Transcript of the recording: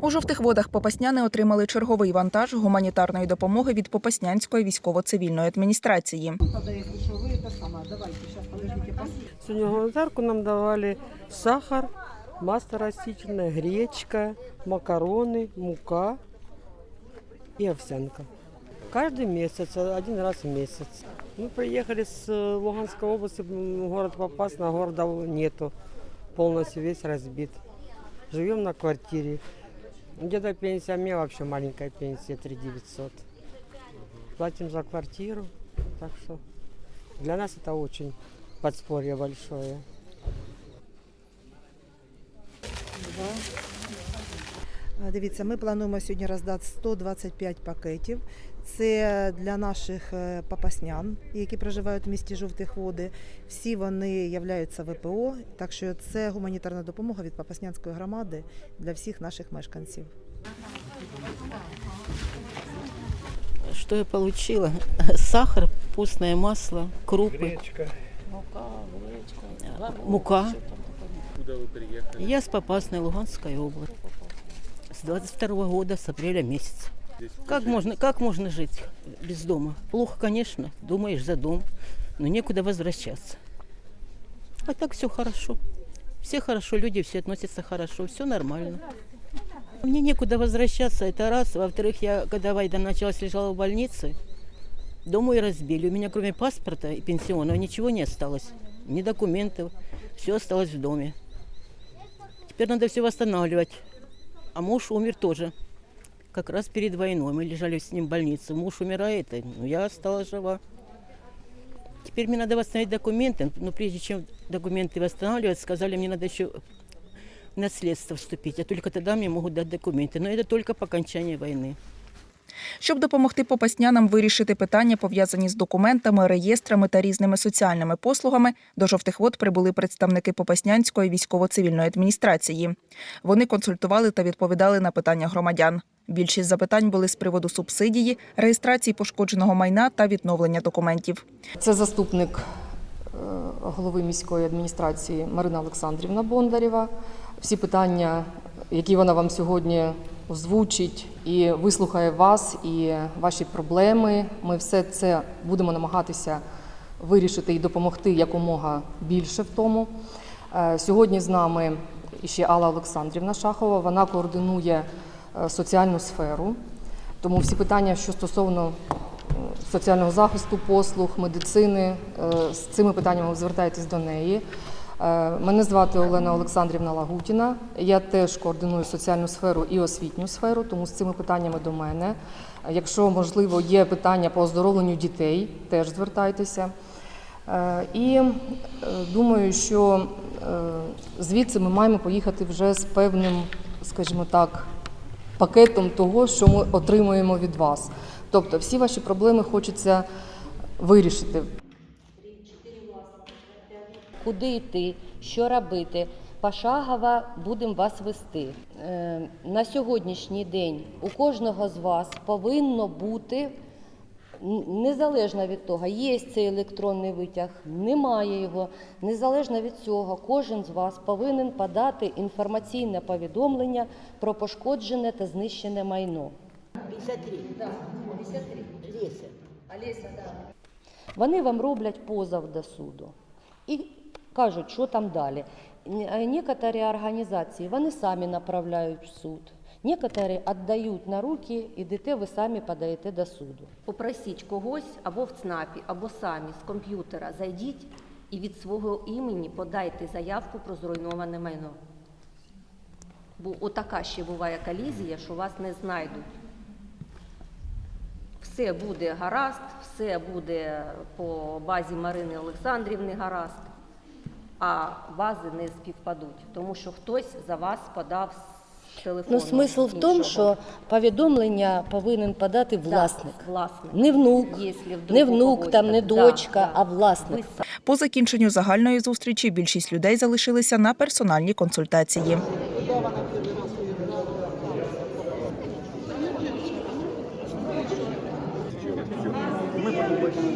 У жовтих водах Попасняни отримали черговий вантаж гуманітарної допомоги від Попаснянської військово-цивільної адміністрації. Сегодня гуманитарку нам давали сахар, масло растительное, гречка, макароны, мука и овсянка. Каждый месяц, один раз в месяц. Мы приехали с э, Луганской области, м, город Попасна, города нету, полностью весь разбит. Живем на квартире. Где-то пенсия, у меня вообще маленькая пенсия, 3 900. Платим за квартиру, так что для нас это очень подспорье большое. Е, Дивіться, ми плануємо сьогодні роздати 125 пакетів. Це для наших е, папаснян, які проживають в місті Жовтих Води. Всі вони являються ВПО, так що це гуманітарна допомога від Папаснянської громади для всіх наших мешканців. Что я получила? Сахар, постное масло, крупы. Мука. Куда вы приехали? Я с Попасной Луганской области. С 22 года, с апреля месяца. Как можно, как можно жить без дома? Плохо, конечно, думаешь за дом, но некуда возвращаться. А так все хорошо. Все хорошо, люди все относятся хорошо, все нормально. Мне некуда возвращаться, это раз. Во-вторых, я, когда война началась, лежала в больнице, дом мой разбили. У меня кроме паспорта и пенсионного ничего не осталось. Ни документов, все осталось в доме. Теперь надо все восстанавливать. А муж умер тоже. Как раз перед войной. Мы лежали с ним в больнице. Муж умирает, а, ну, я осталась жива. Теперь мне надо восстановить документы. Но прежде чем документы восстанавливать, сказали, мне надо еще в наследство вступить. А только тогда мне могут дать документы. Но это только по окончании войны. Щоб допомогти попаснянам вирішити питання, пов'язані з документами, реєстрами та різними соціальними послугами, до жовтих вод прибули представники Попаснянської військово-цивільної адміністрації. Вони консультували та відповідали на питання громадян. Більшість запитань були з приводу субсидії, реєстрації пошкодженого майна та відновлення документів. Це заступник е, голови міської адміністрації Марина Олександрівна Бондарєва. Всі питання, які вона вам сьогодні озвучить і вислухає вас і ваші проблеми, ми все це будемо намагатися вирішити і допомогти якомога більше в тому. Е, Сьогодні з нами ще Алла Олександрівна Шахова. Вона координує е, соціальну сферу. Тому всі питання, що стосовно е, соціального захисту, послуг, медицини, з цими питаннями ви звертаєтесь до неї. Е, Мене звати Олена Олександрівна Лагутіна. Я теж координую соціальну сферу і освітню сферу, тому з цими питаннями до мене. Якщо можливо є питання по оздоровленню дітей, теж звертайтеся. Е, І е, думаю, що звідси ми маємо поїхати вже з певним, скажімо так, пакетом того, що ми отримуємо від вас. Тобто всі ваші проблеми хочеться вирішити. Куди йти, що робити. Пошагово будемо вас вести. Е, На сьогоднішній день у кожного з вас повинно бути, незалежно від того, є цей електронний витяг, немає його. Незалежно від цього, кожен з вас повинен подати інформаційне повідомлення про пошкоджене та знищене майно. 53. Да, 53. Леся. Олеся, да. Вони вам роблять позов до суду і кажуть, що там далі. Е, Некоторі організації вони самі направляють в суд. Некоторі віддають на руки, ідете, ви самі подаєте до суду. Попросіть когось або в ЦНАПі, або самі з комп'ютера зайдіть і від свого імені подайте заявку про зруйноване майно. Бо отака ще буває колізія, що вас не знайдуть. Все буде гаразд, все буде по базі Марини Олександрівни гаразд, а бази не співпадуть, тому що хтось за вас подав з телефону. Ну, смисл в тому, іншого. що повідомлення повинен подати власник. Да, власник. Не внук, Якщо вдруг не у внук, когось там, так. не Да, дочка, да. а власник. Ви По закінченню загальної зустрічі більшість людей залишилися на персональні консультації.